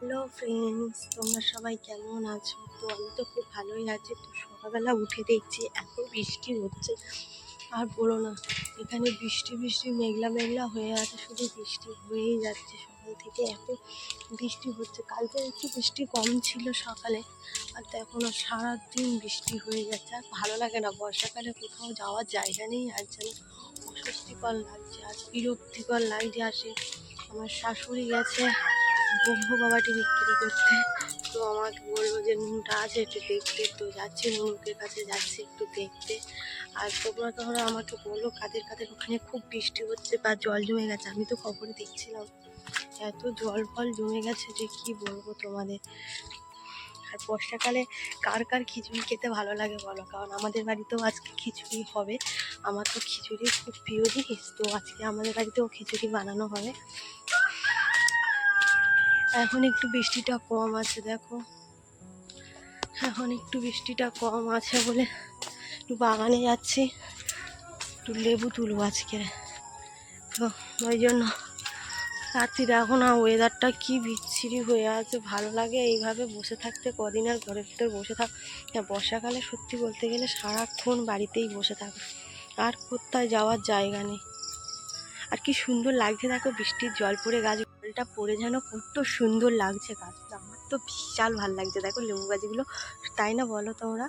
Hello friends তোমরা সবাই কেমন আছো? তো আমি তো খুব ভালোই আছি। তো সকালবেলা উঠে দেখছি এত বৃষ্টি হচ্ছে। আর বলো না, এখানে বৃষ্টি বৃষ্টি, মেঘলা মেঘলা হয়ে আছে। শুধু বৃষ্টি হয়েই যাচ্ছে সকাল থেকে। এত বৃষ্টি হচ্ছে। কালকে একটু বৃষ্টি কম ছিল সকালে, আর তো এখনও সারাদিন বৃষ্টি হয়ে যাচ্ছে। আর ভালো লাগে না, বর্ষাকালে কোথাও যাওয়ার জায়গা নেই। আর যেন অস্বস্তিকর লাগছে আর বিরক্তিকর লাগছে আসে। আমার শাশুড়ি গেছে। ব্রহ্ম বাবাটি বিক্রি করতে তো আমাকে বলল যে, নুনটা আছে একটু দেখতে। তো যাচ্ছি নুনুকের কাছে যাচ্ছি একটু দেখতে। আর তোমরা তোমরা আমাকে বলো, কাদের কাদের ওখানে খুব বৃষ্টি হচ্ছে বা জল জমে গেছে, আমি তো খবরে দেখছিলাম। এত জল ফল জমে গেছে যে কি বলব তোমাদের? আর বর্ষাকালে কার কার খিচুড়ি খেতে ভালো লাগে বলো? কারণ আমাদের বাড়িতেও আজকে খিচুড়ি হবে। আমার তো খিচুড়ি খুব প্রিয় জিনিস, তো আজকে আমাদের বাড়িতেও খিচুড়ি বানানো হবে। এখন একটু বৃষ্টিটা কম আছে, দেখো। এখন একটু বৃষ্টিটা কম আছে বলে একটু বাগানে যাচ্ছি, একটু লেবু তুলবো আজকে। তো ওই জন্য রাত্রি দেখো না ওয়েদারটা কি বিচ্ছিরি হয়ে আছে, ভালো লাগে এইভাবে বসে থাকতে, কদিন আর ঘরের ভিতরে বসে থাক হ্যাঁ বর্ষাকালে সত্যি বলতে গেলে সারাক্ষণ বাড়িতেই বসে থাকা, আর কোথায় যাওয়ার জায়গা নেই। আর কি সুন্দর লাগছে দেখো বৃষ্টির জল পড়ে, গাছ জলটা পড়ে যেন কত সুন্দর লাগছে গাছটা। আমার তো বিশাল ভালো লাগছে। দেখো লেবু গাছগুলো, তাই না বলো তোমরা?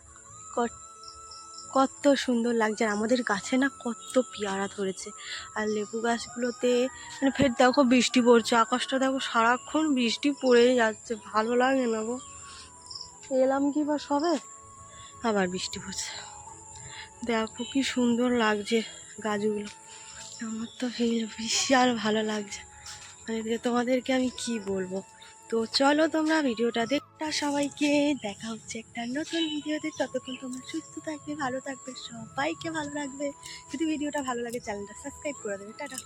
কত- সুন্দর লাগছে। আর আমাদের গাছে না কত পেয়ারা ধরেছে। আর লেবু গাছগুলোতে মানে ফের দেখো বৃষ্টি পড়ছে। আকাশটা দেখো সারাক্ষণ বৃষ্টি পড়েই যাচ্ছে। ভালো লাগে না গো। এলাম কি বা সবে? আবার বৃষ্টি পড়ছে। দেখো কি সুন্দর লাগছে গাছগুলো। আমার তো ফিল বিশাল ভালো লাগছে। মানে তোমাদেরকে আমি কি বলব? তো চলো তোমরা ভিডিওটা দেখটা সবাইকে, দেখা হচ্ছে একটা নতুন ভিডিওতে। ততক্ষণ তোমরা সুস্থ থাকবে, ভালো থাকবে, সবাইকে ভালো লাগবে যদি ভিডিওটা ভালো লাগে, চ্যানেলটা সাবস্ক্রাইব করে দেবে। টাটা।